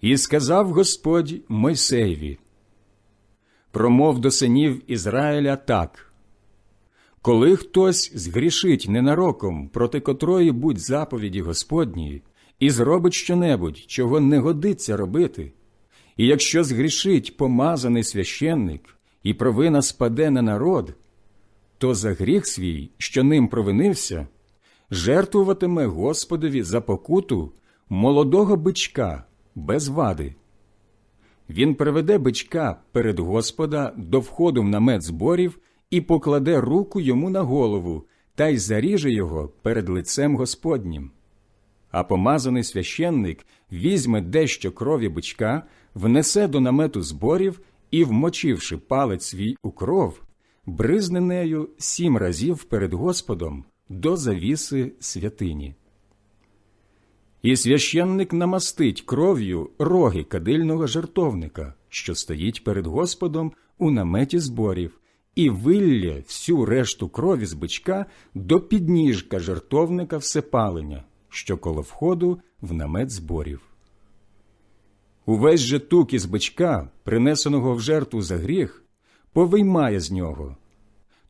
І сказав Господь Мойсеєві, промов до синів Ізраїля так. Коли хтось згрішить ненароком проти котрої будь заповіді Господньої, і зробить щонебудь, чого не годиться робити, і якщо згрішить помазаний священник, і провина спаде на народ, то за гріх свій, що ним провинився, жертвуватиме Господові за покуту молодого бичка без вади. Він приведе бичка перед Господа до входу в намет зборів і покладе руку йому на голову та й заріже його перед лицем Господнім. А помазаний священник візьме дещо крові бичка, внесе до намету зборів і, вмочивши палець свій у кров, бризне нею сім разів перед Господом до завіси святині. І священник намастить кров'ю роги кадильного жертовника, що стоїть перед Господом у наметі зборів, і вилля всю решту крові з бичка до підніжка жертовника всепалення, що коло входу в намет зборів. Увесь же тук із бичка, принесеного в жертву за гріх, повиймає з нього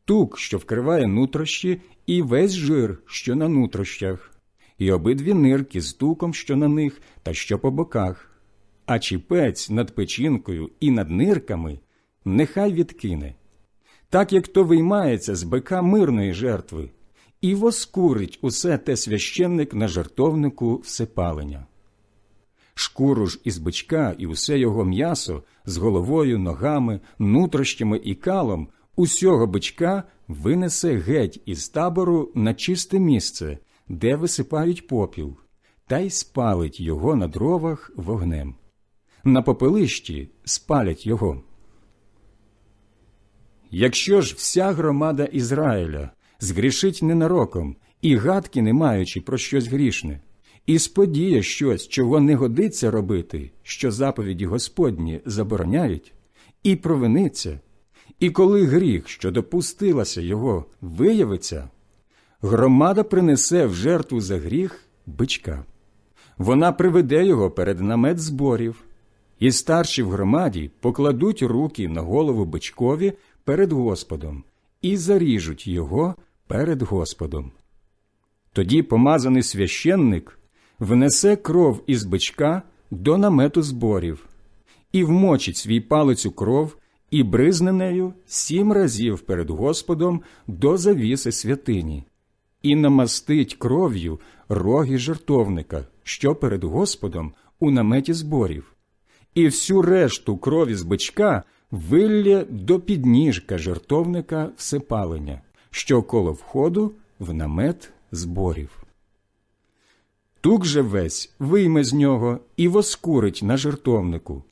тук, що вкриває нутрощі, і весь жир, що на нутрощах, і обидві нирки з туком, що на них, та що по боках, а чіпець над печінкою і над нирками нехай відкине, так як то виймається з бика мирної жертви, і воскурить усе те священник на жертовнику всепалення. Шкуру ж із бичка і усе його м'ясо з головою, ногами, нутрощами і калом усього бичка винесе геть із табору на чисте місце, де висипають попіл, та й спалить його на дровах вогнем. На попелищі спалять його. Якщо ж вся громада Ізраїля згрішить ненароком і гадки не маючи про щось грішне, і сподіє щось, чого не годиться робити, що заповіді Господні забороняють, і провиниться, і коли гріх, що допустилася його, виявиться, громада принесе в жертву за гріх бичка. Вона приведе його перед намет зборів, і старші в громаді покладуть руки на голову бичкові перед Господом і заріжуть його перед Господом. Тоді помазаний священник внесе кров із бичка до намету зборів і вмочить свій палець у кров і бризне нею сім разів перед Господом до завіси святині, і намастить кров'ю роги жертовника, що перед Господом у наметі зборів, і всю решту крові з бичка вилля до підніжка жертовника всепалення, що коло входу в намет зборів. Тук же весь вийме з нього і воскурить на жертовнику.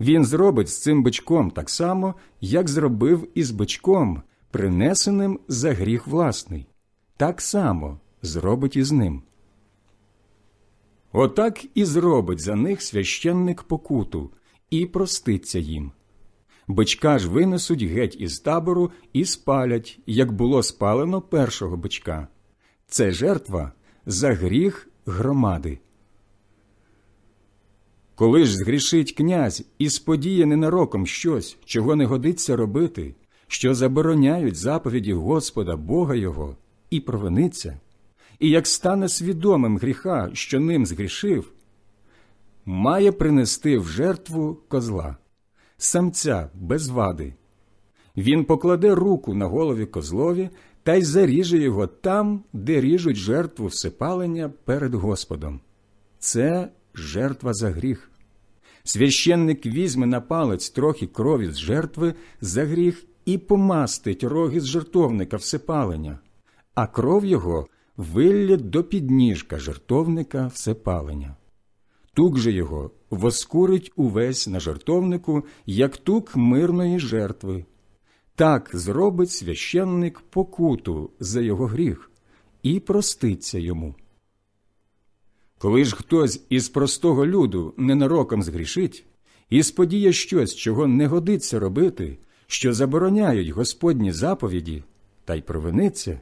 Він зробить з цим бичком так само, як зробив із бичком, принесеним за гріх власний, так само зробить із ним. Отак і зробить за них священник покуту і проститься їм. Бичка ж винесуть геть із табору і спалять, як було спалено першого бичка. Це жертва за гріх громади. Коли ж згрішить князь і сподіє ненароком щось, чого не годиться робити, що забороняють заповіді Господа Бога Його, і провиниться, і як стане свідомим гріха, що ним згрішив, має принести в жертву козла, самця без вади. Він покладе руку на голові козлові та й заріже його там, де ріжуть жертву всепалення перед Господом. Це жертва за гріх. Священник візьме на палець трохи крові з жертви за гріх і помастить роги з жертовника всепалення, а кров його вилля до підніжка жертовника всепалення. Тук же його воскурить увесь на жертовнику, як тук мирної жертви. Так зробить священник покуту за його гріх і проститься йому. Коли ж хтось із простого люду ненароком згрішить і сподіє щось, чого не годиться робити, що забороняють Господні заповіді, та й провиниться,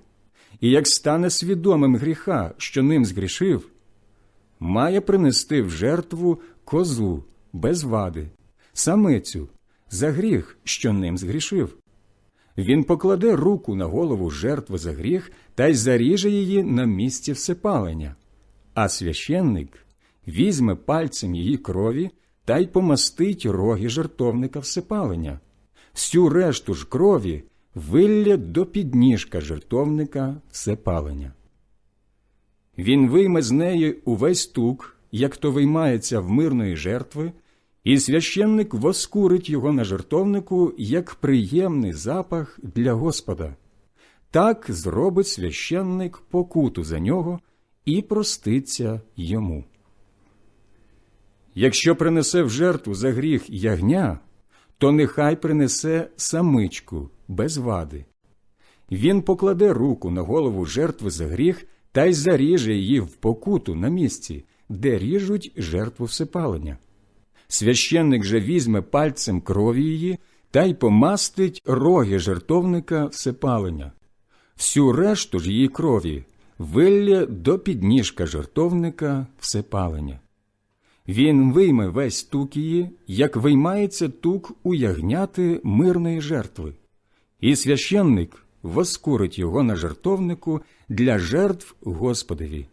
і як стане свідомим гріха, що ним згрішив, має принести в жертву козу без вади, самицю за гріх, що ним згрішив. Він покладе руку на голову жертви за гріх та й заріже її на місці всепалення, а священник візьме пальцем її крові та й помастить роги жертовника всепалення. Всю решту ж крові вилля до підніжка жертовника всепалення. Він вийме з неї увесь тук, як то виймається в мирної жертви, і священник воскурить його на жертовнику як приємний запах для Господа. Так зробить священник покуту за нього і проститься йому. Якщо принесе в жертву за гріх ягня, то нехай принесе самичку без вади. Він покладе руку на голову жертви за гріх та й заріже її в покуту на місці, де ріжуть жертву всепалення. Священник же візьме пальцем крові її та й помастить роги жертовника всепалення. Всю решту ж її крові вилля до підніжка жертовника всепалення. Він вийме весь тук її, як виймається тук у ягняти мирної жертви, і священник воскурить його на жертовнику для жертв Господові.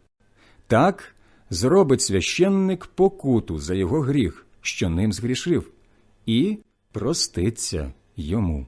Так зробить священник покуту за його гріх, що ним згрішив, і проститься йому.